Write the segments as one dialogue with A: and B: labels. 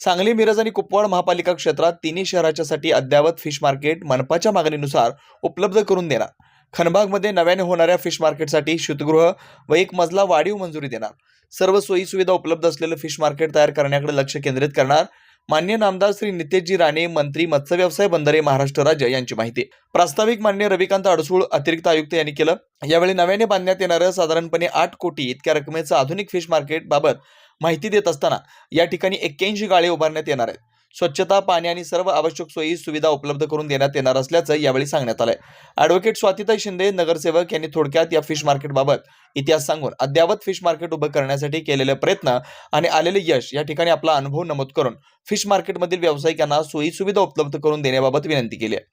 A: सांगली मिरज आणि कुपवाड महापालिका क्षेत्रात तिन्ही शहराच्यासाठी अद्ययावत फिश मार्केट मनपाच्या मागणीनुसार उपलब्ध करून देणार. खनबागमध्ये नव्याने होणाऱ्या फिश मार्केटसाठी शीतगृह व एक मजला वाढीव मंजुरी देणार. सर्व सोयी सुविधा उपलब्ध असलेलं फिश मार्केट तयार करण्याकडे लक्ष केंद्रित करणार. मान्य नामदार श्री नितेशजी राणे मंत्री मत्स्य व्यवसाय बंदरे महाराष्ट्र राज्य यांची माहिती. प्रास्ताविक मान्य रविकांत अडसूळ अतिरिक्त आयुक्त यांनी केलं. यावेळी नव्याने बांधण्यात येणारं साधारणपणे आठ कोटी इतक्या रकमेचं आधुनिक फिश मार्केट बाबत माहिती देत असताना या ठिकाणी एक्क्याऐंशी गाळे उभारण्यात येणार आहेत. स्वच्छता पाणी आणि सर्व आवश्यक सोयी सुविधा उपलब्ध करून देण्यात येणार असल्याचं यावेळी सांगण्यात आलंय. ॲडव्होकेट स्वातिताई शिंदे नगरसेवक यांनी थोडक्यात या फिश मार्केटबाबत इतिहास सांगून अद्ययावत फिश मार्केट उभं करण्यासाठी केलेले प्रयत्न आणि आलेले यश या ठिकाणी आपला अनुभव नमूद करून फिश मार्केटमधील व्यावसायिकांना सोयी सुविधा उपलब्ध करून देण्याबाबत विनंती केली आहे.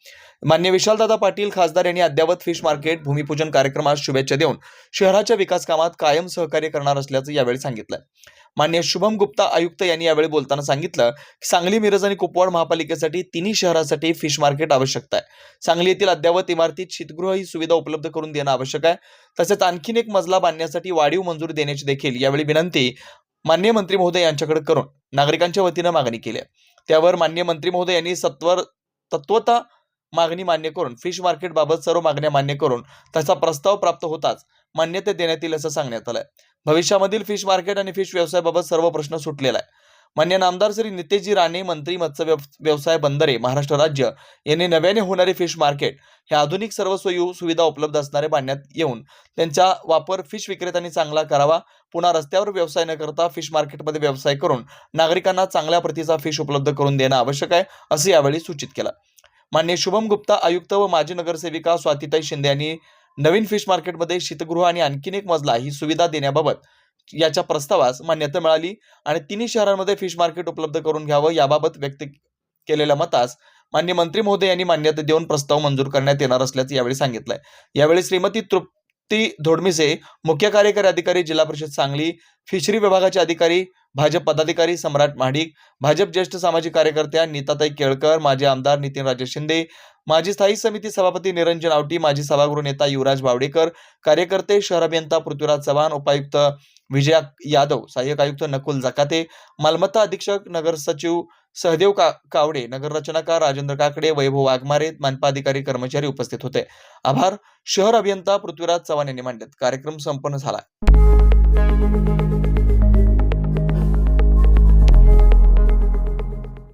A: मान्य विशालदादा पाटील खासदार यांनी अद्ययावत फिश मार्केट भूमिपूजन कार्यक्रमात शुभेच्छा देऊन शहराच्या विकास कामात कायम सहकार्य करणार असल्याचं यावेळी सांगितलं मान्य शुभम गुप्ता आयुक्त यांनी यावेळी बोलताना सांगितलं की सांगली मिरज आणि कुपवाड महापालिकेसाठी तिन्ही शहरासाठी फिश मार्केट आवश्यकता आहे. सांगली येथील अद्ययावत इमारतीत शीतगृह ही सुविधा उपलब्ध करून देणं आवश्यक आहे. तसेच आणखीन एक मजला बांधण्यासाठी वाढीव मंजुरी देण्याची देखील यावेळी विनंती मान्य मंत्री महोदय यांच्याकडे करून नागरिकांच्या वतीनं मागणी केली त्यावर मान्य मंत्री महोदय यांनी सत्वर तत्वता मागणी मान्य करून फिश मार्केट बाबत सर्व मागण्या मान्य करून त्याचा प्रस्ताव प्राप्त होताच मान्यता देण्यात येईल असं सांगण्यात आलंय. भविष्यामधील फिश मार्केट आणि फिश व्यवसायाबाबत सर्व प्रश्न सुटलेला आहे. मान्य नामदार श्री नितेजी राणे मंत्री मत्स्य व्यव- व्यवसाय बंदरे महाराष्ट्र राज्य यांनी नव्याने होणारे फिश मार्केट हे आधुनिक सर्व सोयी सुविधा उपलब्ध असणारे बांधण्यात येऊन त्यांचा वापर फिश विक्रेत्यांनी चांगला करावा पुन्हा रस्त्यावर व्यवसाय न करता फिश मार्केटमध्ये व्यवसाय करून नागरिकांना चांगल्या प्रतीचा फिश उपलब्ध करून देणं आवश्यक आहे असं यावेळी सूचित केलं. मान्य शुभम गुप्ता आयुक्त व माजी नगरसेविका स्वातिताई शिंदे यांनी नवीन फिश मार्केटमध्ये शीतगृह आणि आणखीन एक मजला ही सुविधा देण्याबाबत याच्या प्रस्तावास मान्यता मिळाली आणि तिन्ही शहरांमध्ये फिश मार्केट उपलब्ध करून घ्यावं याबाबत व्यक्त केलेल्या मतास मान्य मंत्री महोदय यांनी मान्यता देऊन प्रस्ताव मंजूर करण्यात येणार असल्याचं यावेळी सांगितलंय. यावेळी श्रीमती तृप्ती धोडमिसे मुख्य कार्यकारी अधिकारी जिल्हा परिषद सांगली फिशरी विभागाचे अधिकारी भाजप पदाधिकारी सम्राट महाडिक भाजप ज्येष्ठ सामाजिक कार्यकर्त्या नीताताई केळकर माजी आमदार नितीन राजे शिंदे माजी स्थायी समिती सभापती निरंजन आवटी माजी सभागृह नेता युवराज बावडेकर कार्यकर्ते शहर अभियंता पृथ्वीराज चव्हाण उपायुक्त विजया यादव सहाय्यक आयुक्त नकुल जकाते मालमत्ता अधीक्षक नगर सचिव सहदेव का कावडे नगर रचनाकार राजेंद्र काकडे वैभव वाघमारे मानपाधिकारी कर्मचारी उपस्थित होते. आभार. शहर अभियंता पृथ्वीराज चव्हाण यांनी मांडलेत. कार्यक्रम संपन्न झाला.